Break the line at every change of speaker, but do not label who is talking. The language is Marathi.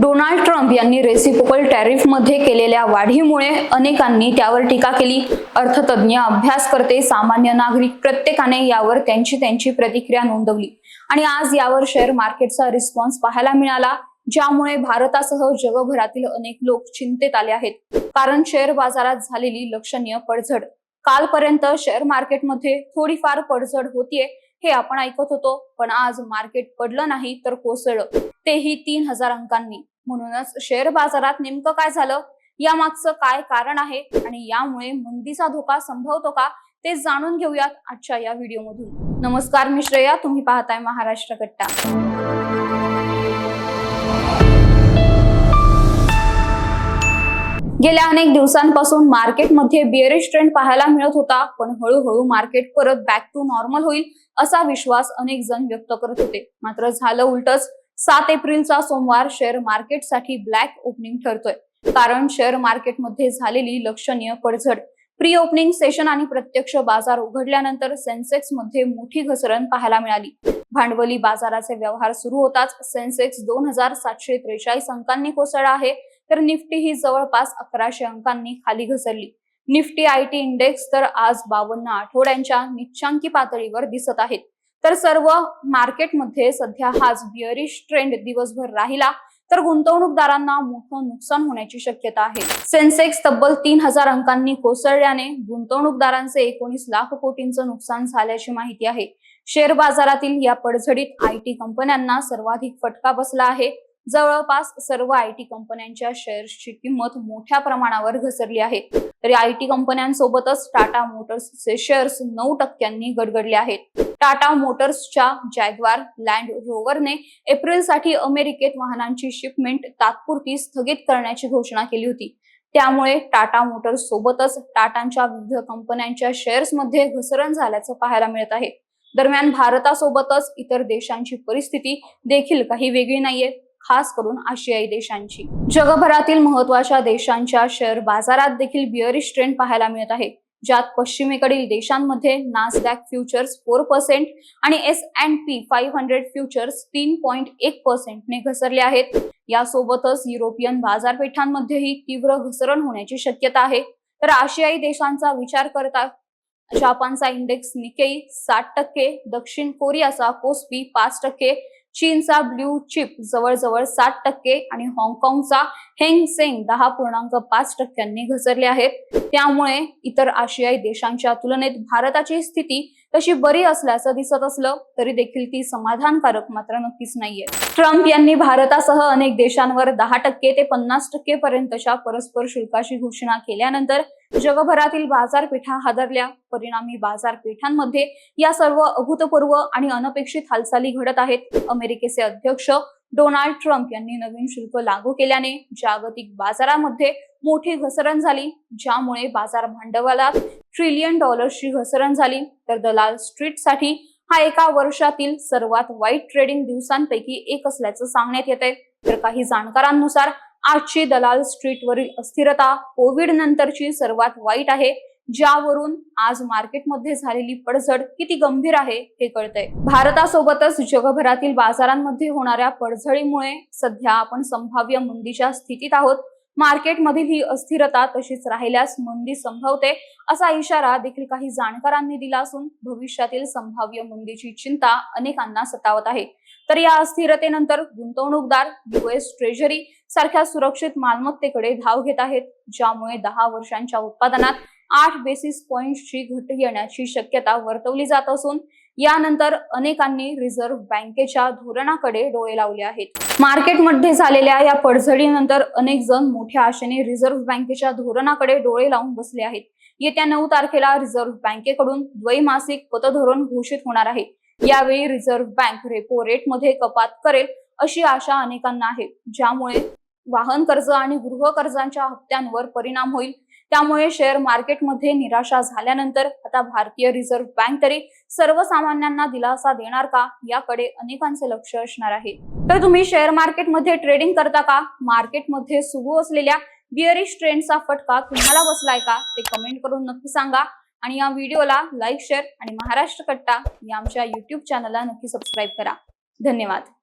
डोनाल्ड ट्रम्प यांनी रेसिप्रोकल टॅरिफमध्ये केलेल्या वाढीमुळे अनेकांनी त्यावर टीका केली. अर्थतज्ञ अभ्यासकर्ते सामान्य नागरिक प्रत्येकाने यावर त्यांची त्यांची प्रतिक्रिया नोंदवली. आणि आज यावर शेअर मार्केटचा रिस्पॉन्स पाहायला मिळाला ज्यामुळे भारतासह जगभरातील अनेक लोक चिंतेत आले आहेत. कारण शेअर बाजारात झालेली लक्षणीय पडझड. कालपर्यंत शेअर मार्केटमध्ये थोडीफार पडझड होतीये हे आपण ऐकत होतो पण आज मार्केट पडलं नाही तर कोसळलं. तेही तीन हजार अंकांनी. म्हणूनच शेअर बाजारात नेमकं काय झालं? या मागचं काय कारण आहे? आणि यामुळे मंदीचा धोका संभवतो का? ते जाणून घेऊयात आजच्या या व्हिडिओमधून. नमस्कार मी श्रेया. तुम्ही पाहताय महाराष्ट्र कट्टा. गेल्या अनेक दिवसांपासून मार्केटमध्ये बिअरिश ट्रेंड पाहायला मिळत होता पण हळूहळू मार्केट परत बॅक टू नॉर्मल होईल असा विश्वास अनेक जण व्यक्त करत होते. मात्र झालं उलटच सात एप्रिलचा सोमवार शेअर मार्केटसाठी ब्लॅक ओपनिंग ठरतोय. कारण शेअर मार्केटमध्ये झालेली लक्षणीय पडझड. प्री ओपनिंग सेशन आणि प्रत्यक्ष बाजार उघडल्यानंतर सेन्सेक्समध्ये मोठी घसरण पाहायला मिळाली. भांडवली बाजाराचे व्यवहार सुरू होताच सेन्सेक्स दोन हजार सातशे त्रेचाळीस अंकांनी कोसळला आहे तर निफ्टी ही जवळपास अकराशे अंकांनी खाली घसरली. निफ्टी आयटी इंडेक्स तर आज बावन्न आठवड्यांच्या निच्चांकी पातळीवर दिसत आहेत. तर सर्व मार्केटमध्ये सध्या हाच बिअरिश ट्रेंड दिवसभर राहिला. तर गुंतवणूकदारांना मोठं नुकसान होण्याची शक्यता आहे. सेन्सेक्स तब्बल तीन हजार अंकांनी कोसळल्याने गुंतवणूकदारांचे एकोणीस लाख कोटींचं नुकसान झाल्याची माहिती आहे. शेअर बाजारातील या पडझडीत आयटी कंपन्यांना सर्वाधिक फटका बसला आहे. जवळपास सर्व आय टी कंपन्यांच्या शेअर्सची किंमत मोठ्या प्रमाणावर घसरली आहे. तरी आय टी कंपन्यांसोबतच टाटा मोटर्सचे शेअर्स नऊ टक्क्यांनी गडगडले आहेत. टाटा मोटर्सच्या जॅग्वार लँड रोवरने एप्रिलसाठी अमेरिकेत वाहनांची शिपमेंट तात्पुरती स्थगित करण्याची घोषणा केली होती. त्यामुळे टाटा मोटर्स सोबतच टाटांच्या विविध कंपन्यांच्या शेअर्समध्ये घसरण झाल्याचं पाहायला मिळत आहे. दरम्यान भारतासोबतच इतर देशांची परिस्थिती देखील काही वेगळी नाहीये. खास करून आशियाई देशांची. जगभरातील महत्त्वाच्या देशांच्या शेअर बाजारात देखील बिअरिश ट्रेंड पाहायला मिळत आहे. ज्यात पश्चिमेकडील देशांमध्ये नासडॅक फ्युचर्स फोर पर्सेंट आणि S and P five hundred futures तीन पॉईंट एक पर्सेंटने घसरले आहेत. यासोबतच युरोपियन बाजारपेठांमध्येही तीव्र घसरण होण्याची शक्यता आहे. तर आशियाई देशांचा विचार करता जपानचा इंडेक्स निकेई सात टक्के दक्षिण कोरियाचा कोस्पी पाच टक्के चीनचा ब्ल्यू चिप जवळजवळ सात टक्के आणि हाँगकाँगचा हेंग सेंग दहा पूर्णांक पाच टक्क्यांनी घसरले आहेत. त्यामुळे इतर आशियाई देशांच्या तुलनेत भारताची स्थिती तशी बरी असल्याचं दिसत असलं तरी देखील ती समाधानकारक मात्र नक्कीच नाहीये. ट्रम्प यांनी भारतासह अनेक देशांवर दहा टक्के ते पन्नास टक्के पर्यंतच्या परस्पर शुल्काची घोषणा केल्यानंतर जगभरातील बाजारपेठा हादरल्या. परिणामी बाजारपेठांमध्ये या सर्व अभूतपूर्व आणि अनपेक्षित हालचाली घडत आहेत. अमेरिकेचे अध्यक्ष डोनाल्ड ट्रम्प यांनी नवीन शुल्क लागू केल्याने जागतिक बाजारामध्ये मोठी घसरण झाली ज्यामुळे बाजार भांडवलात ट्रिलियन डॉलर्सची घसरण झाली. तर दलाल स्ट्रीटसाठी हा एका वर्षातील सर्वात वाईट ट्रेडिंग दिवसांपैकी एक असल्याचं सांगण्यात येत आहे तर काही जाणकारांनुसार आजची दलाल स्ट्रीटवरील अस्थिरता कोविड नंतरची सर्वात वाईट आहे ज्यावरून आज मार्केटमध्ये झालेली पडझड किती गंभीर आहे हे कळतंय. भारतासोबतच जगभरातील बाजारांमध्ये होणाऱ्या पडझडीमुळे सध्या आपण संभाव्य मंदीच्या स्थितीत आहोत. मार्केटमधील ही अस्थिरता तशीच राहिल्यास मंदी संभवते असा इशारा देखील काही जाणकारांनी दिला असून भविष्यातील संभाव्य मंदीची चिंता अनेकांना सतावत आहे. तर या अस्थिरतेनंतर गुंतवणूकदार युएस ट्रेझरी सारख्या सुरक्षित मालमत्तेकडे धाव घेत आहेत ज्यामुळे दहा वर्षांच्या उत्पादनात आठ बेसिस पॉइंटची घट येण्याची शक्यता वर्तवली जात असून यानंतर अनेकांनी रिझर्व्ह बँकेच्या धोरणाकडे डोळे लावले आहेत. मार्केटमध्ये झालेल्या या पडझडीनंतर अनेक जण मोठ्या आशेने रिझर्व्ह बँकेच्या धोरणाकडे डोळे लावून बसले आहेत. येत्या नऊ तारखेला रिझर्व्ह बँकेकडून द्वैमासिक पतधोरण घोषित होणार आहे. यावेळी रिझर्व्ह बँक रेपो रेटमध्ये कपात करेल अशी आशा अनेकांना आहे. ज्यामुळे वाहन कर्ज आणि गृह कर्जांच्या हप्त्यांवर परिणाम होईल. त्यामुळे शेअर मार्केटमध्ये निराशा झाल्यानंतर आता भारतीय रिझर्व्ह बँक तरी सर्वसामान्यांना दिलासा देणार का? याकडे अनेकांचे लक्ष असणार आहे. तर तुम्ही शेअर मार्केटमध्ये ट्रेडिंग करता का? मार्केटमध्ये सुरू असलेल्या बिअरिश ट्रेंडचा फटका तुम्हाला बसलाय का? ते कमेंट करून नक्की सांगा. आणि या व्हिडिओला लाईक शेअर आणि महाराष्ट्र कट्टा या आमच्या युट्यूब चॅनलला नक्की सबस्क्राईब करा. धन्यवाद.